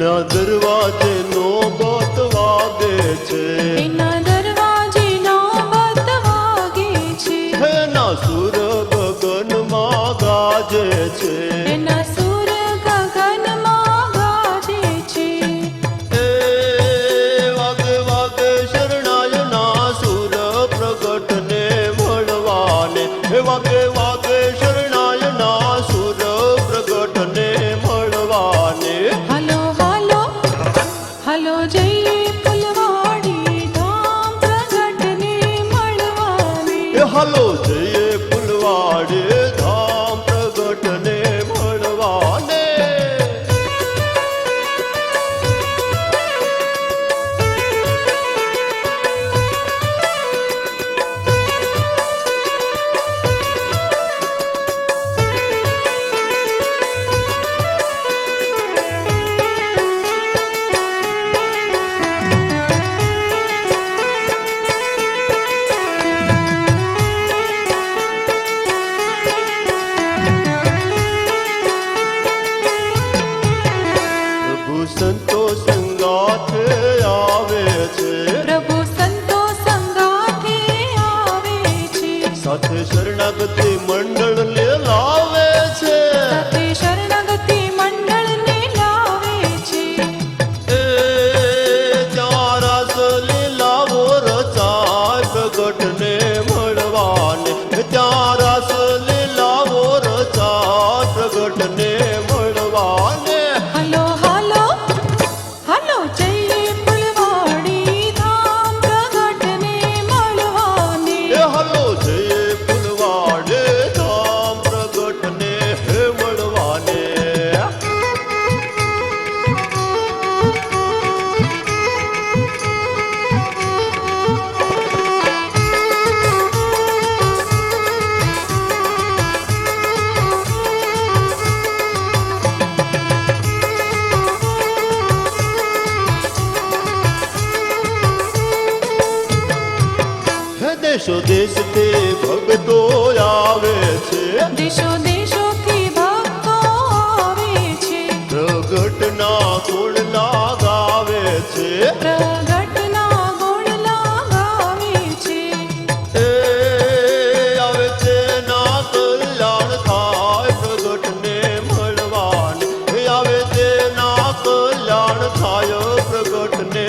એના દરવાજે નો વાગે છે એના દરવાજે નોબત વાગે છે એના સુર ગગનમાં ગાજે છે એના நாடு સંતો સંગાથે આવે છે. પ્રભુ સંતો સંગાથે આવે છે. સાથે શરણાગતિ મંડળ લે દેશો દેશથી ભક્તો આવે છે. દેશો દેશોથી ભક્તો આવે છે. પ્રગટના ગુણ લાગાવે છે. પ્રગટના ગુણ લગાવે છે. એ આવે છે ના કલ્યાણ થાય પ્રગટને મળવાને. આવે છે ના કલ્યાણ થાય પ્રગટને